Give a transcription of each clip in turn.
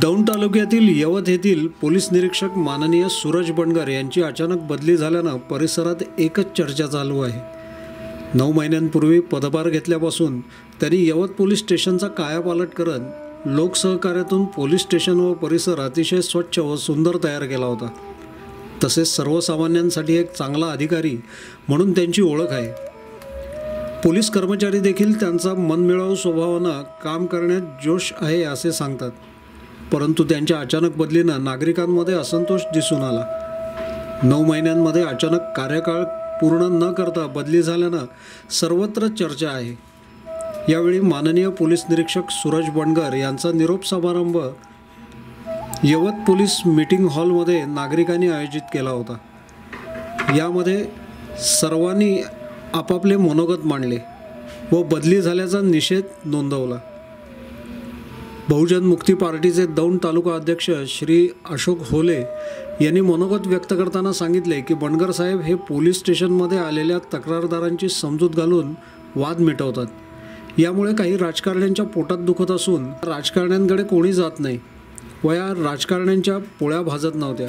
दौंड तालुक्यातील यवत येथील पोलीस निरीक्षक माननीय सूरज बंडगर यांची अचानक बदली झाल्यानं परिसरात एकच चर्चा चालू आहे. नऊ महिन्यांपूर्वी पदभार घेतल्यापासून त्यांनी यवत पोलीस स्टेशनचा कायापालट करत लोकसहकार्यातून पोलीस स्टेशन व परिसर अतिशय स्वच्छ व सुंदर तयार केला होता. तसेच सर्वसामान्यांसाठी एक चांगला अधिकारी म्हणून त्यांची ओळख आहे. पोलीस कर्मचारी देखील त्यांचा मनमिळावू स्वभावानं काम करण्यात जोश आहे असे सांगतात. परंतु त्यांच्या अचानक बदलीनं नागरिकांमध्ये असंतोष दिसून आला. नऊ महिन्यांमध्ये अचानक कार्यकाळ पूर्ण न करता बदली झाल्यानं सर्वत्र चर्चा आहे. यावेळी माननीय पोलीस निरीक्षक सूरज बंडगर यांचा निरोप समारंभ यवत पोलीस मीटिंग हॉलमध्ये नागरिकांनी आयोजित केला होता. यामध्ये सर्वांनी आपापले मनोगत मांडले व बदली झाल्याचा निषेध नोंदवला. बहुजन मुक्ती पार्टीचे दौंड तालुका अध्यक्ष श्री अशोक होले यांनी मनोगत व्यक्त करताना सांगितले की बनगर साहेब हे पोलीस स्टेशनमध्ये आलेल्या तक्रारदारांची समजूत घालून वाद मिटवतात. यामुळे काही राजकारण्यांच्या पोटात दुखत असून राजकारण्यांकडे कोणी जात नाही वया राजकारण्यांच्या पोळ्या भाजत नव्हत्या.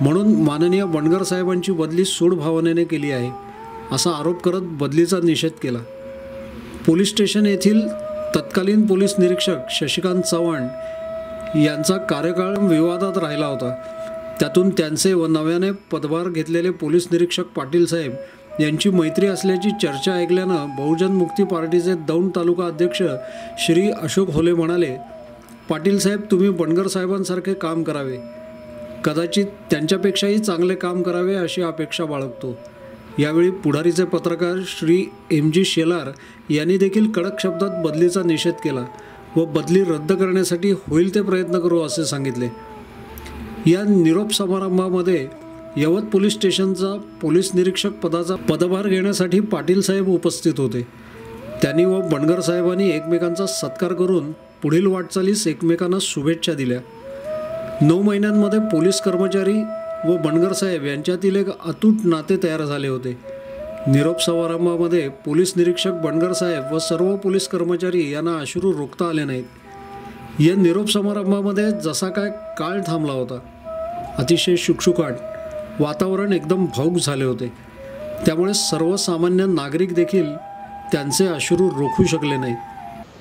म्हणून माननीय बनगर साहेबांची बदली सूड भावनेने केली आहे असा आरोप करत बदलीचा निषेध केला. पोलीस स्टेशन येथील तत्कालीन पोलीस निरीक्षक शशिकांत चव्हाण यांचा कार्यकाळ विवादात राहिला होता. त्यातून त्यांचे व नव्याने पदभार घेतलेले पोलीस निरीक्षक पाटील साहेब यांची मैत्री असल्याची चर्चा ऐकल्यानं बहुजन मुक्ती पार्टीचे दौंड तालुका अध्यक्ष श्री अशोक होले म्हणाले पाटील साहेब तुम्ही बनगर साहेबांसारखे काम करावे. कदाचित त्यांच्यापेक्षाही चांगले काम करावे अशी अपेक्षा बाळगतो. यावेळी पुढारीचे पत्रकार श्री एम जी शेलार यांनी देखील कडक शब्दात बदलीचा निषेध केला व बदली रद्द करण्यासाठी होईल ते प्रयत्न करू असे सांगितले. या निरोप समारंभामध्ये यवत पोलीस स्टेशनचा पोलीस निरीक्षक पदाचा पदभार घेण्यासाठी पाटील साहेब उपस्थित होते. त्यांनी व बनगर साहेबांनी एकमेकांचा सत्कार करून पुढील वाटचालीस एकमेकांना शुभेच्छा दिल्या. नऊ महिन्यांमध्ये पोलीस कर्मचारी व बनगर साहेब यांच्यातील एक अतूट नाते तयार झाले होते. निरोप समारंभामध्ये पोलीस निरीक्षक बनगर साहेब व सर्व पोलीस कर्मचारी यांना अश्रू रोखता आले नाहीत. या निरोप समारंभामध्ये जसा काय काळ थांबला होता अतिशय शुकशुकाट वातावरण एकदम भाऊक झाले होते. त्यामुळे सर्वसामान्य नागरिक देखील त्यांचे अश्रू रोखू शकले नाहीत.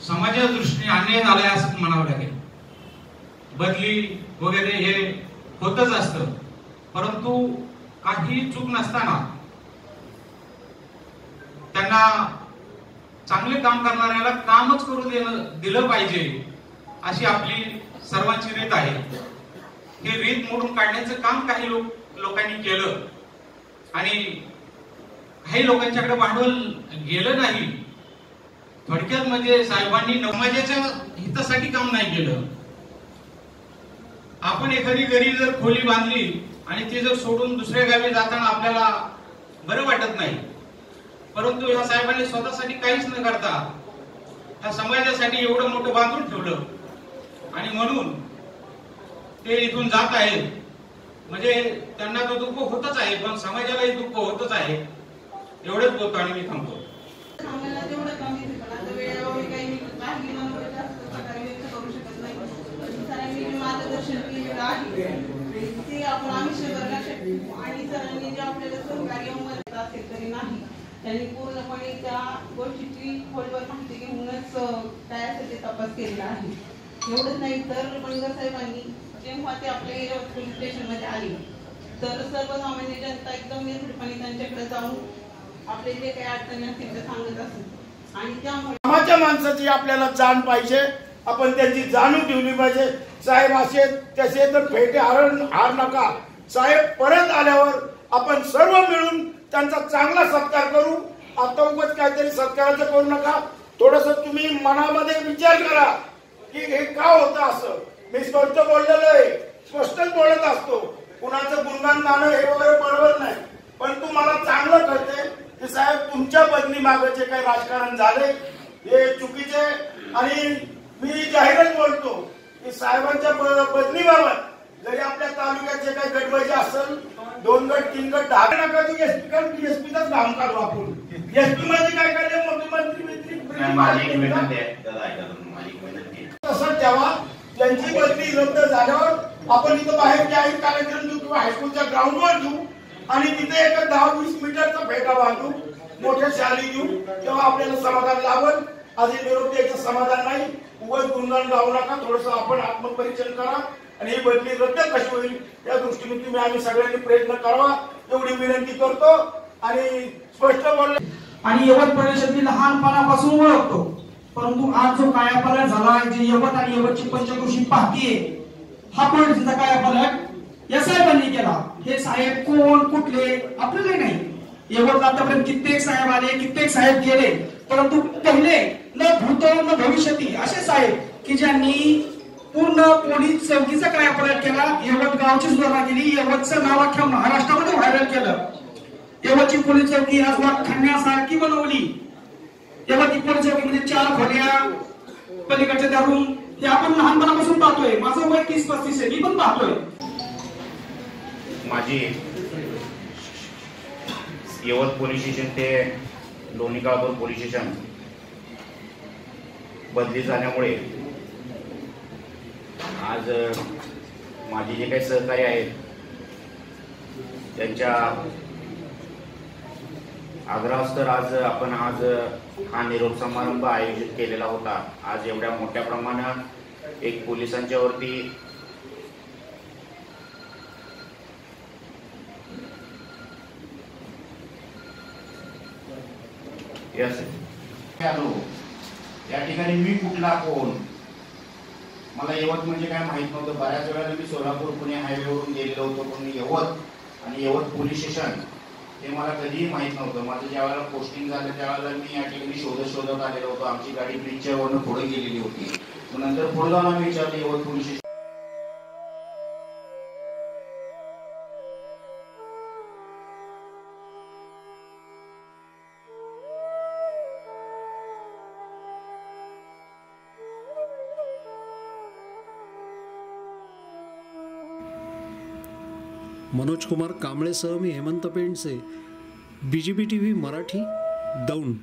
समाजाच्या दृष्टीने अन्याय झालाय असं म्हणावं लागेल. बदली वगैरे हे होतच असतं. परंतु काही चूक नसताना त्यांना चांगले काम करणाऱ्याला कामच करू देणं दिलं पाहिजे अशी आपली सर्वांची रीत आहे. हे रीत मोडून काढण्याचं काम काही लोक लोकांनी केलं. आणि काही लोकांच्याकडे भांडवल गेलं नाही. थोडक्यात म्हणजे साहेबांनी समाजाच्या हितासाठी काम नाही केलं. आपण एखादी घरी जर खोली बांधली आणि ती जर सोडून दुसऱ्या गावी जाताना आपल्याला बरं वाटत नाही. परंतु ह्या साहेबांनी स्वतःसाठी काहीच न करता ह्या समाजासाठी एवढं मोठं बांधून ठेवलं. आणि म्हणून ते इथून जात आहेत म्हणजे त्यांना तो दुःख होतच आहे पण समाजालाही दुःख होतच आहे. एवढंच बोलतो आणि मी थांबतो आम्हाला तेवढं कमी पण आता वेळोवेळी काही मी काही नंबर जास्त प्रकारे व्यक्त करू शकत नाही सरांनी जे मार्गदर्शन केलेलं आहे ते आपण आम्ही शंभर लक्षात ठेवू आणि सरांनी जे आपल्याला सहकार्य मदत असेल तरी नाही त्यांनी पूर्णपणे त्या गोष्टीची खोलवर माहिती घेऊनच काय असेल ते तपास केलेला आहे. एवढंच नाही तर बंडगर साहेबांनी जेव्हा ते आपले पोलीस स्टेशनमध्ये आले तर सर्वसामान्य जनता एकदम निर्भीडपणे त्यांच्याकडे जाऊन आपले जे काही अडचणी असतील ते सांगत असत आणि त्यामुळे कामाच्या माणसाची आपल्याला जाण पाहिजे आपण त्यांची जाणून ठेवली पाहिजे. साहेब असे तसे तर फेटे हार हार नका. साहेब परत आल्यावर आपण सर्व मिळून त्यांचा चांगला सत्कार करू. आता उगच काहीतरी सत्काराचं करू नका. थोडस तुम्ही मनामध्ये विचार करा की हे का होतं असं. मी स्पष्ट बोललेलो आहे. स्पष्टच बोलत असतो. कुणाचं गुणगान गाणं हे वगैरे बरोबर नाही. पण तुम्हाला चांगलं कळते की साहेब तुमच्या बदली मागाचे काही राजकारण झाले हे चुकीचे आणि मी जाहीरच बोलतो की साहेबांच्या पत्नीबाबत जरी आपल्या तालुक्यात जे काही गटबाजी असेल दोन गट तीन गट दहा नका ती एसपी कारण एसपीचाच काम काढू आपण. एसपी मध्ये काय करायचं मुख्यमंत्री मंत्री तसं ठेवा. त्यांची बदली रद्द झाल्यावर आपण इथं बाहेर जाहीर कार्यक्रम देऊ किंवा हायस्कूलच्या ग्राउंडवर देऊ आणि तिथे एक दहा वीस मीटरचा फेटा बांधू मोठ्या शाली देऊ तेव्हा आपल्याला समाधान लावल आज निरोप द्यायचं समाधान नाही. उगाच गुणगान गाऊ नका थोडस आपण आत्मपरीक्षण करा आणि ही बदली रद्द कशी होईल या दृष्टीने तुम्ही आम्ही सगळ्यांनी प्रयत्न करावा. एवढी विनंती करतो आणि स्पष्ट बोलले आणि यवत परिषद मी लहानपणापासून ओळखतो. परंतु आज जो कायापालट झाला आहे जे यवत आणि यवतची पंचकृषी पाहतीये हा पॉलिसीचा कायापालट? या साहेबांनी केला. हे साहेब कोण कुठले? आपल्याला नाही. यवत आतापर्यंत कित्येक साहेब आले कित्येक साहेब गेले. परंतु पहिले न भूत न भविष्यती असे साहेब की ज्यांनी पूर्ण पोलीस चौकीचा कायापालट केला यवत गावची सुधारणा केली यवतचं नाव अख्ख्या महाराष्ट्रामध्ये व्हायरल केलं. यवतची पोलीस चौकी आज खाण्यासारखी बनवली. यवतची पोलीस चौकी म्हणजे चार खोल्या पलीकडच्या त्या रूम हे आपण लहानपणापासून पाहतोय. माझं वय तीस पस्तीस आहे मी पण पाहतोय. माझी यवत पोलीस स्टेशन ते लोणी काळभोर पोलीस स्टेशन बदली झाल्यामुळे आज माझे जे काही सहकारी आहेत त्यांच्या आग्रहास्तर आज आपण आज हा निरोप समारंभ आयोजित केलेला होता. आज एवढ्या मोठ्या प्रमाणात एक पोलिसांच्यावरती वरती आलो. या ठिकाणी मी कुठला कोण? मला यवत म्हणजे काय माहीत नव्हतं. बऱ्याच वेळेला मी सोलापूर पुणे हायवेवरून गेलेलो होतो. पण यवत आणि यवत पोलीस स्टेशन हे मला कधीही माहीत नव्हतं. माझं ज्या वेळेला पोस्टिंग झालं त्यावेळेला मी या ठिकाणी शोधत शोधत आलेलो होतो. आमची गाडी ब्रिजच्या वरनं पुढे गेलेली होती. नंतर पुढे जाऊन आम्ही विचारलं यवत पोलीस स्टेशन मनोज कुमार कांबळेसह मी Hemant Pendse B G B T V Marathi Daund.